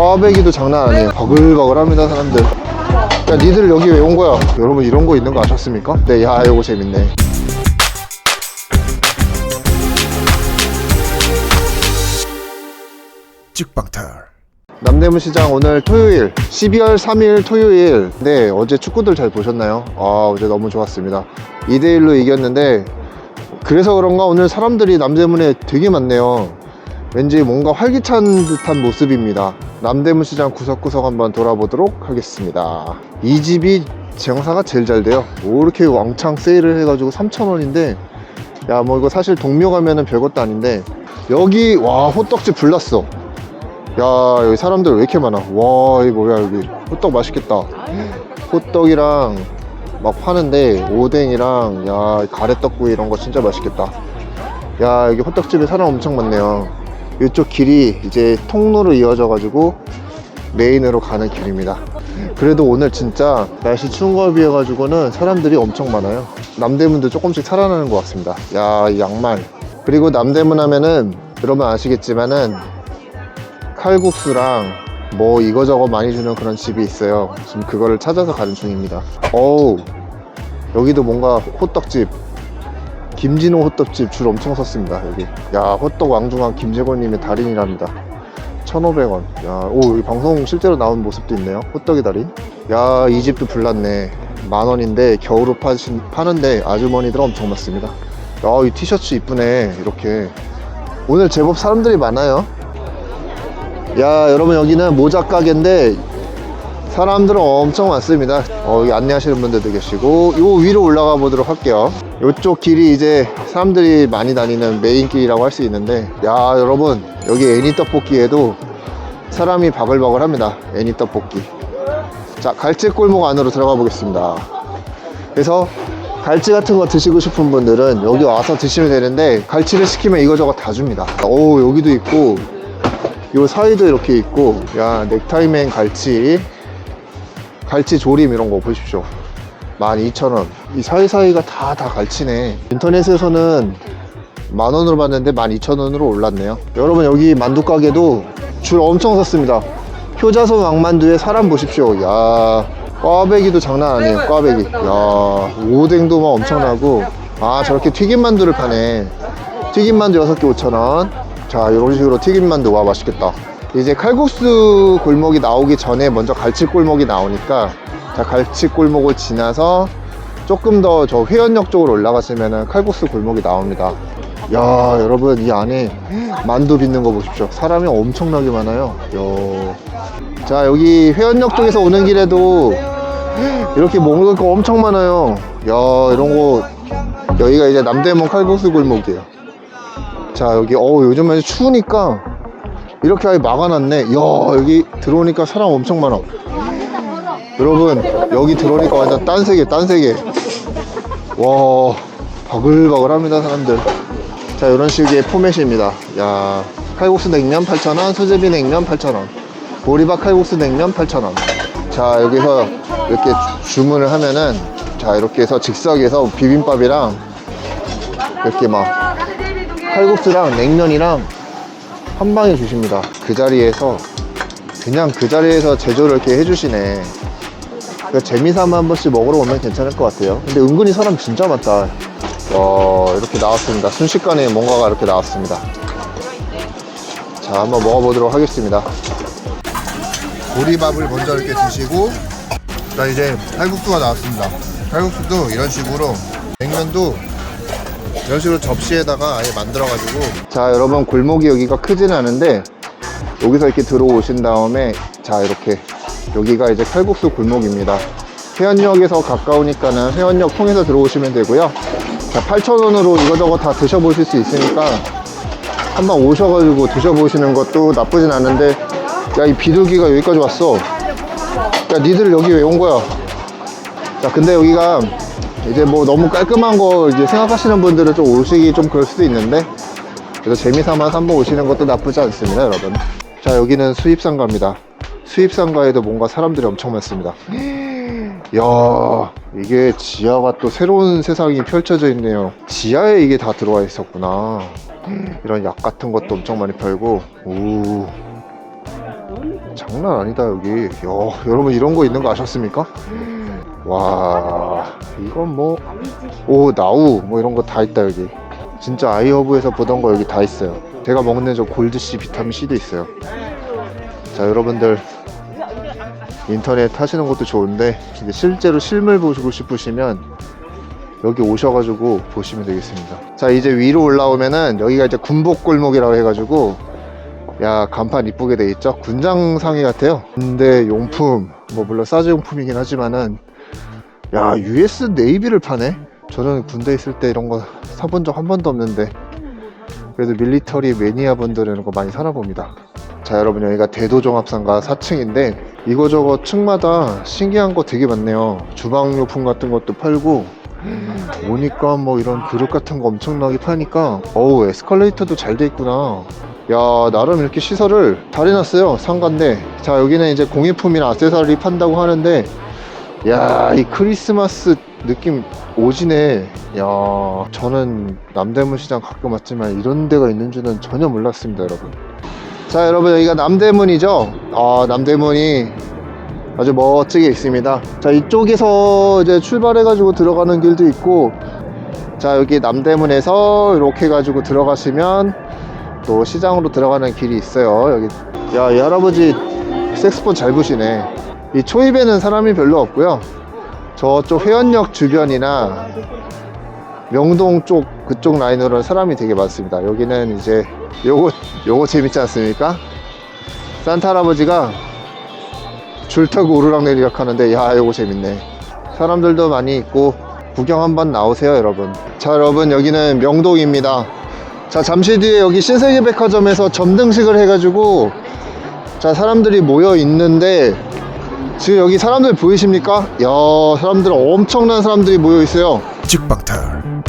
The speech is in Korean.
꽈배기도 장난 아니에요. 버글버글합니다 사람들. 야 니들 여기 왜 온 거야? 여러분 이런 거 있는 거 아셨습니까? 네야 이거 재밌네. 찍방탈. 남대문 시장 오늘 토요일 12월 3일 토요일. 네 어제 축구들 잘 보셨나요? 아 어제 너무 좋았습니다. 2대1로 이겼는데 그래서 그런가? 오늘 사람들이 남대문에 되게 많네요 왠지 뭔가 활기찬 듯한 모습입니다. 남대문 시장 구석구석 한번 돌아보도록 하겠습니다. 이 집이 장사가 제일 잘 돼요. 뭐 이렇게 왕창 세일을 해가지고 3,000원인데 야 뭐 이거 사실 동묘 가면은 별것도 아닌데 여기 와 호떡집 불났어. 야 여기 사람들 왜 이렇게 많아? 와 이거 뭐야 여기. 호떡 맛있겠다. 호떡이랑 막 파는데 오뎅이랑 야 가래떡구이 이런 거 진짜 맛있겠다. 야 여기 호떡집에 사람 엄청 많네요 이쪽 길이 이제 통로로 이어져 가지고 메인으로 가는 길입니다. 그래도 오늘 진짜 날씨 추운 거에 비해 가지고는 사람들이 엄청 많아요. 남대문도 조금씩 살아나는 것 같습니다. 야이 양말. 그리고 남대문 하면은 여러분 아시겠지만은 칼국수랑 뭐 이거저거 많이 주는 그런 집이 있어요. 지금 그거를 찾아서 가는 중입니다. 어우, 여기도 뭔가 호떡집, 김진호 호떡집 줄 엄청 섰습니다. 여기. 야, 호떡 왕중왕 김재권님의 달인이랍니다. 1,500원. 야, 오, 여기 방송 실제로 나온 모습도 있네요. 호떡의 달인. 야, 이 집도 불났네. 만 원인데 겨울로 파신, 파는데 아주머니들 엄청 많습니다. 야, 이 티셔츠 이쁘네. 이렇게. 오늘 제법 사람들이 많아요. 야 여러분 여기는 모자 가게인데 사람들은 엄청 많습니다 어, 여기 안내하시는 분들도 계시고 요 위로 올라가 보도록 할게요 요쪽 길이 이제 사람들이 많이 다니는 메인 길이라고 할 수 있는데 야 여러분 여기 애니 떡볶이에도 사람이 바글바글 합니다. 애니 떡볶이. 자 갈치 골목 안으로 들어가 보겠습니다. 그래서 갈치 같은 거 드시고 싶은 분들은 여기 와서 드시면 되는데 갈치를 시키면 이거저거 다 줍니다. 오 여기도 있고 요 사이도 이렇게 있고 야 넥타이맨 갈치 갈치 조림 이런 거 보십시오 12,000원. 이 사이사이가 다 다 갈치네. 인터넷에서는 만원으로 봤는데 12,000원으로 올랐네요. 여러분 여기 만두 가게도 줄 엄청 섰습니다. 효자손 왕만두에 사람 보십시오. 야 꽈배기도 장난 아니에요 꽈배기. 야 오뎅도 막 엄청나고. 아 저렇게 튀김만두를 파네. 튀김만두 6개 5,000원. 자 이런 식으로 튀김만두. 와 맛있겠다. 이제 칼국수 골목이 나오기 전에 먼저 갈치 골목이 나오니까 자 갈치 골목을 지나서 조금 더 저 회원역 쪽으로 올라가시면은 칼국수 골목이 나옵니다. 야 여러분 이 안에 만두 빚는 거 보십시오. 사람이 엄청나게 많아요. 야. 자 여기 회원역 쪽에서 오는 길에도 이렇게 먹을 거 엄청 많아요. 야 이런 거 여기가 이제 남대문 칼국수 골목이에요. 자 여기 어 요즘에 추우니까 이렇게 아예 막아놨네. 야 여기 들어오니까 사람 엄청 많아 여러분 여기 들어오니까 완전 딴 세계 딴 세계 와 바글바글합니다 사람들. 자 이런 식의 포맷입니다. 야 칼국수 냉면 8,000원 수제비 냉면 8,000원 보리밥 칼국수 냉면 8,000원. 자 여기서 이렇게 주- 주문을 하면은 자 이렇게 해서 즉석에서 비빔밥이랑 이렇게 막 칼국수랑 냉면이랑 한 방에 주십니다. 그 자리에서 그냥 그 자리에서 제조를 이렇게 해주시네. 그러니까 재미삼아 한 번씩 먹으러 오면 괜찮을 것 같아요. 근데 은근히 사람 진짜 많다. 와 이렇게 나왔습니다. 순식간에 뭔가가 이렇게 나왔습니다. 자 한번 먹어보도록 하겠습니다. 보리밥을 먼저 이렇게 드시고 자 이제 칼국수가 나왔습니다. 칼국수도 이런 식으로 냉면도 이런 식으로 접시에다가 아예 만들어 가지고 자 여러분 골목이 여기가 크진 않은데 여기서 이렇게 들어오신 다음에 자 이렇게 여기가 이제 칼국수 골목입니다. 회원역에서 가까우니까는 회원역 통해서 들어오시면 되고요. 자 8,000원으로 이거저거 다 드셔보실 수 있으니까 한번 오셔가지고 드셔보시는 것도 나쁘진 않은데 야 이 비둘기가 여기까지 왔어. 야 니들 여기 왜 온 거야? 자 근데 여기가 이제 뭐 너무 깔끔한 거 이제 생각하시는 분들은 좀 오시기 좀 그럴 수도 있는데 그래서 재미삼아서 한번 오시는 것도 나쁘지 않습니다 여러분 자 여기는 수입상가입니다. 수입상가에도 뭔가 사람들이 엄청 많습니다. 이야 이게 지하가 또 새로운 세상이 펼쳐져 있네요. 지하에 이게 다 들어와 있었구나. 이런 약 같은 것도 엄청 많이 팔고. 오. 장난 아니다 여기. 야, 여러분 이런 거 있는 거 아셨습니까? 와 이건 뭐 오 나우 뭐 이런 거 다 있다 여기 진짜 아이허브에서 보던 거 여기 다 있어요. 제가 먹는 저 골드C 비타민C도 있어요. 자 여러분들. 인터넷 하시는 것도 좋은데 실제로 실물 보시고 싶으시면 여기 오셔가지고 보시면 되겠습니다. 자 이제 위로 올라오면은 여기가 이제 군복골목이라고 해가지고 야 간판 이쁘게 돼 있죠? 군장상의 같아요. 군대 용품 뭐 물론 사즈 용품이긴 하지만은 야 US 네이비를 파네 저는 군대 있을 때 이런 거 사본 적 한 번도 없는데 그래도 밀리터리 매니아 분들은 이런 거 많이 사나 봅니다. 자 여러분 여기가 대도종합상가 4층인데 이거저거 층마다 신기한 거 되게 많네요. 주방용품 같은 것도 팔고 오니까 뭐 이런 그릇 같은 거 엄청나게 파니까 어우 에스컬레이터도 잘 돼 있구나. 야 나름 이렇게 시설을 잘 해놨어요 상가인데. 자 여기는 이제 공예품이나 액세서리 판다고 하는데 야 이 크리스마스 느낌 오지네. 야 저는 남대문 시장 가끔 왔지만 이런 데가 있는 줄은 전혀 몰랐습니다 여러분. 자 여러분 여기가 남대문이죠? 아 남대문이 아주 멋지게 있습니다. 자 이쪽에서 이제 출발해 가지고 들어가는 길도 있고 자 여기 남대문에서 이렇게 가지고 들어가시면 또 시장으로 들어가는 길이 있어요. 여기. 야 이 할아버지 색스폰 잘 부시네. 이 초입에는 사람이 별로 없고요 저쪽 회원역 주변이나 명동 쪽 그쪽 라인으로는 사람이 되게 많습니다. 여기는 이제 요거 요거 재밌지 않습니까? 산타 할아버지가 줄 타고 오르락내리락 하는데 야 요거 재밌네. 사람들도 많이 있고 구경 한번 나오세요 여러분. 자 여러분 여기는 명동입니다. 자 잠시 뒤에 여기 신세계백화점에서 점등식을 해가지고 자 사람들이 모여 있는데 지금 여기 사람들 보이십니까? 야 사람들 엄청난 사람들이 모여 있어요 직방탈